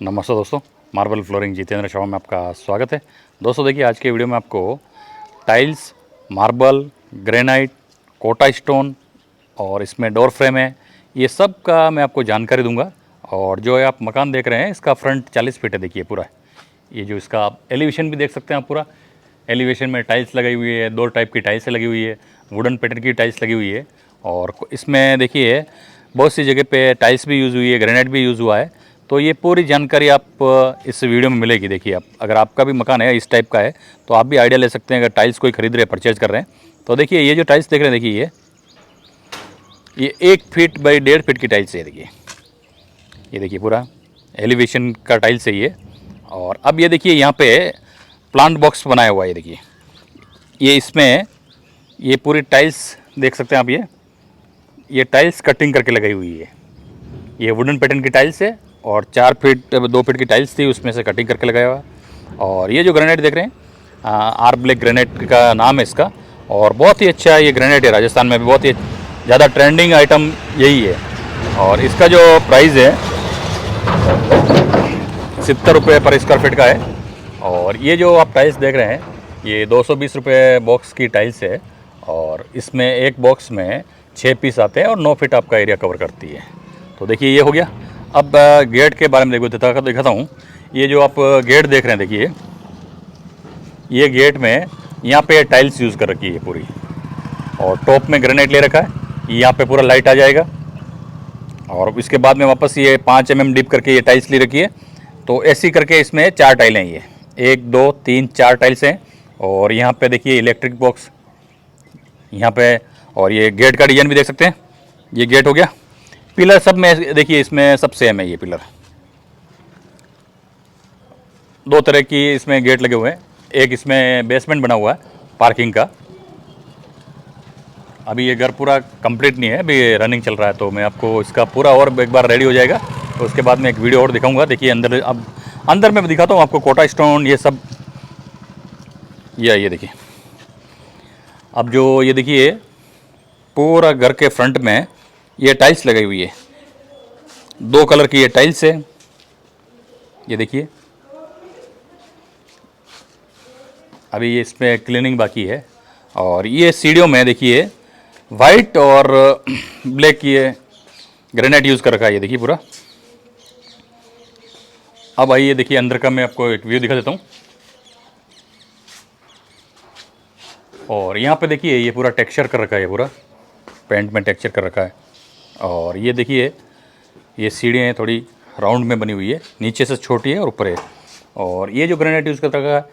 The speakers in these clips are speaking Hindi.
नमस्ते दोस्तों मार्बल फ्लोरिंग जितेंद्र शर्मा में आपका स्वागत है। दोस्तों, देखिए, आज के वीडियो में आपको tiles marble granite Kota stone और इसमें डोर फ्रेम है, ये सब का मैं आपको जानकारी दूँगा। और जो ये आप मकान देख रहे हैं, इसका फ्रंट 40 फीट है, देखिए, पूरा। ये जो इसका आप एलिवेशन भी देख सकते हैं आप पूरा। एलिवेशन में टाइल्स लगाई हुई है, दो टाइप की टाइल्स लगी हुई है वुडन पैटर्न की टाइल्स लगी हुई है। और इसमें, देखिए, बहुत सी जगह पे टाइल्स भी यूज़ हुई है ग्रेनाइट भी यूज़ हुआ है। तो ये पूरी जानकारी आप इस वीडियो में मिलेगी। देखिए आप, अगर आपका भी मकान है, इस टाइप का है तो आप भी आइडिया ले सकते हैं। अगर टाइल्स कोई खरीद रहे हैं परचेज कर रहे हैं तो देखिए ये जो टाइल्स देख रहे हैं, देखिए ये ये एक फीट बाई डेढ़ फीट की टाइल्स है, देखिए। ये देखिए पूरा एलिवेशन का टाइल्स है ये। और अब ये देखिए यहाँ पे प्लांट बॉक्स बनाया हुआ है ये देखिए। ये इसमें, ये पूरी टाइल्स देख सकते हैं आप ये। ये टाइल्स कटिंग करके लगाई हुई है। ये वुडन पैटर्न की टाइल्स है और चार फीट, दो फीट की टाइल्स थी, उसमें से कटिंग करके लगाया हुआ। और ये जो ग्रेनाइट देख रहे हैं आर ब्लैक ग्रेनाइट का नाम है इसका। और बहुत ही अच्छा ये ग्रेनाइट है, राजस्थान में भी बहुत ही ज़्यादा ट्रेंडिंग आइटम यही है। और इसका जो प्राइस है, सत्तर रुपये पर स्क्वायर फीट का है। और ये जो आप टाइल्स देख रहे हैं, ये दो सौ बॉक्स की टाइल्स है। और इसमें एक बॉक्स में छः पीस आते हैं और नौ फीट आपका एरिया कवर करती है। तो देखिए, ये हो गया। अब गेट के बारे में देखो, दिखा, दिखाता हूँ। ये जो आप गेट देख रहे हैं, देखिए। ये गेट में यहाँ पे टाइल्स यूज़ कर रखी है पूरी। और टॉप में ग्रेनाइट ले रखा है। यहाँ पे पूरा लाइट आ जाएगा। और इसके बाद में वापस ये पाँच एम एम डिप करके ये टाइल्स ले रखी है। तो ऐसी करके इसमें चार टाइलें ये। एक, दो, तीन, चार टाइल्स हैं। और यहाँ पे देखिए इलेक्ट्रिक बॉक्स यहाँ पे, और ये गेट का डिज़ाइन भी देख सकते हैं। ये गेट हो गया। पिलर सब में, देखिए इसमें सब सेम है ये पिलर। दो तरह की इसमें गेट लगे हुए हैं। एक इसमें बेसमेंट बना हुआ है पार्किंग का। अभी ये घर पूरा कंप्लीट नहीं है, अभी रनिंग चल रहा है तो मैं आपको इसका पूरा और एक बार रेडी हो जाएगा। तो उसके बाद में एक वीडियो और दिखाऊँगा। देखिए अंदर, अब अंदर में दिखाता हूँ आपको कोटा स्टोन ये सब। ये ये देखिए। अब जो ये देखिए, पूरा घर के फ्रंट में ये टाइल्स लगाई हुई है। दो कलर की ये टाइल्स है। ये देखिए। अभी ये इसमें क्लीनिंग बाकी है। और ये सीढ़ियों में देखिए वाइट और ब्लैक ये ग्रेनाइट यूज़ कर रखा है। ये देखिए पूरा। अब आइए देखिए, अंदर का मैं आपको एक व्यू दिखा देता हूँ। और यहाँ पे देखिए, ये पूरा टेक्सचर कर रखा है पूरा। पेंट में टेक्सचर कर रखा है। और ये देखिए, ये सीढ़ियाँ थोड़ी राउंड में बनी हुई है, नीचे से छोटी है और ऊपर है। और ये जो ग्रेनाइट यूज़ कर रखा है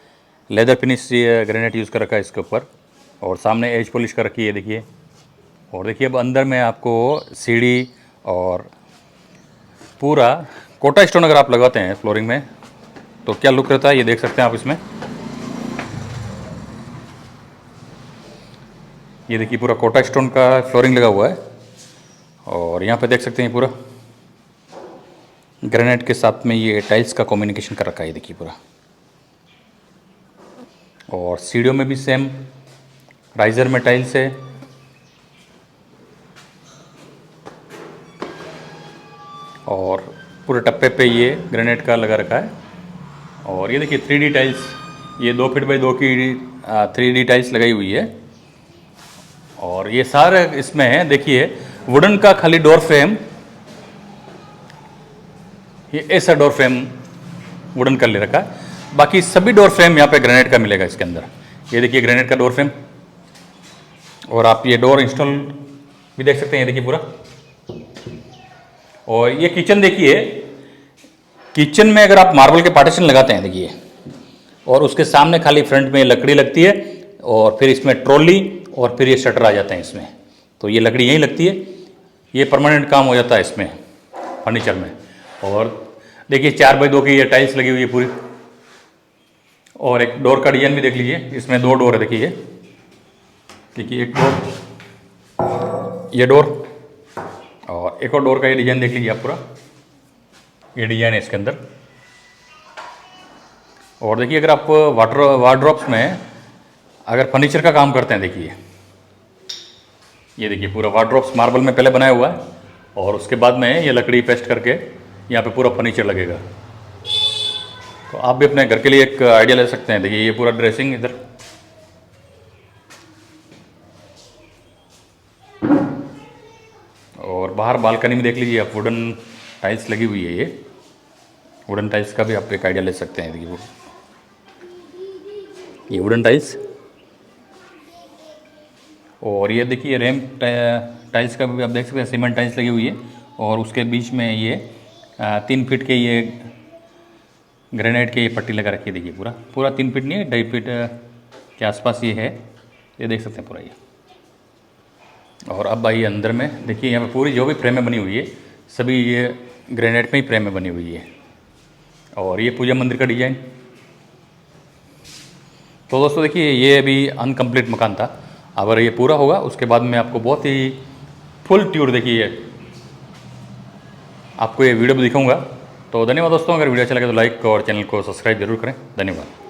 लेदर फिनिश ग्रेनाइट यूज़ कर रखा है इसके ऊपर। और सामने एज पॉलिश कर रखी है देखिए। और देखिए, अब अंदर में आपको सीढ़ी और पूरा कोटा स्टोन अगर आप लगाते हैं फ्लोरिंग में तो क्या लुक रहता है, ये देख सकते हैं आप इसमें। ये देखिए, पूरा कोटा स्टोन का फ्लोरिंग लगा हुआ है। और यहाँ पे देख सकते हैं पूरा। ग्रेनाइट के साथ में ये टाइल्स का कम्युनिकेशन कर रखा है देखिए पूरा। और सीढ़ियों में भी सेम राइजर में टाइल्स है। और पूरे टप्पे पे ये ग्रेनाइट का लगा रखा है। और ये देखिए थ्री टाइल्स ये दो फीट बाई दो की थ्री टाइल्स लगाई हुई है। और ये सारे इसमें है, देखिए वुडन का खाली डोर फ्रेम ये ऐसा डोर फ्रेम वुडन का ले रखा बाकी सभी डोर फ्रेम यहाँ पे ग्रेनाइट का मिलेगा इसके अंदर ये देखिए ग्रेनाइट का डोर फ्रेम और आप ये डोर इंस्टॉल भी देख सकते हैं ये देखिए पूरा और ये किचन देखिए किचन में अगर आप मार्बल के पार्टीशन लगाते हैं देखिए और उसके सामने खाली फ्रंट में लकड़ी लगती है और फिर इसमें ट्रॉली और फिर ये शटर आ जाते हैं इसमें तो ये लकड़ी यहीं लगती है ये परमानेंट काम हो जाता है इसमें फर्नीचर में। और देखिए, चार बाई दो की ये टाइल्स लगी हुई है पूरी। और एक डोर का डिज़ाइन भी देख लीजिए, इसमें दो डोर है, देखिए देखिए, एक डोर ये डोर और एक और डोर का ये डिज़ाइन देख लीजिए आप पूरा। ये डिज़ाइन है इसके अंदर। और देखिए, अगर आप वाटर वार्ड्रॉप्स में अगर फर्नीचर का काम करते हैं, देखिए। ये देखिए, पूरा वार्ड्रॉप्स मार्बल में पहले बनाया हुआ है और उसके बाद में ये लकड़ी पेस्ट करके यहाँ पे पूरा फर्नीचर लगेगा। तो आप भी अपने घर के लिए एक आइडिया ले सकते हैं। देखिए, ये पूरा ड्रेसिंग इधर। और बाहर बालकनी में देख लीजिए, आप वुडन टाइल्स लगी हुई है ये। वुडन टाइल्स का भी आप एक आइडिया ले सकते हैं। देखिए, वो ये वुडन टाइल्स और ये देखिए रैम टाइल्स का भी आप देख सकते हैं, सीमेंट टाइल्स लगी हुई है। और उसके बीच में ये तीन फीट के ये ग्रेनाइट के ये पट्टी लगा रखी है, देखिए पूरा। पूरा तीन फीट नहीं है ढाई फीट, के आसपास ये है। ये देख सकते हैं पूरा ये। और अब आइए अंदर में, देखिए यहाँ पे पूरी जो भी फ्रेमें बनी हुई है, सभी ये ग्रेनाइट में ही फ्रेमें बनी हुई है। और ये पूजा मंदिर का डिज़ाइन। तो दोस्तों देखिए, ये अभी अनकम्प्लीट मकान था। अगर ये पूरा होगा, उसके बाद में आपको बहुत ही फुल ट्यूर देखिए। आपको ये वीडियो भी दिखाऊँगा। तो धन्यवाद दोस्तों, अगर वीडियो अच्छा लगे तो लाइक और चैनल को सब्सक्राइब ज़रूर करें। धन्यवाद।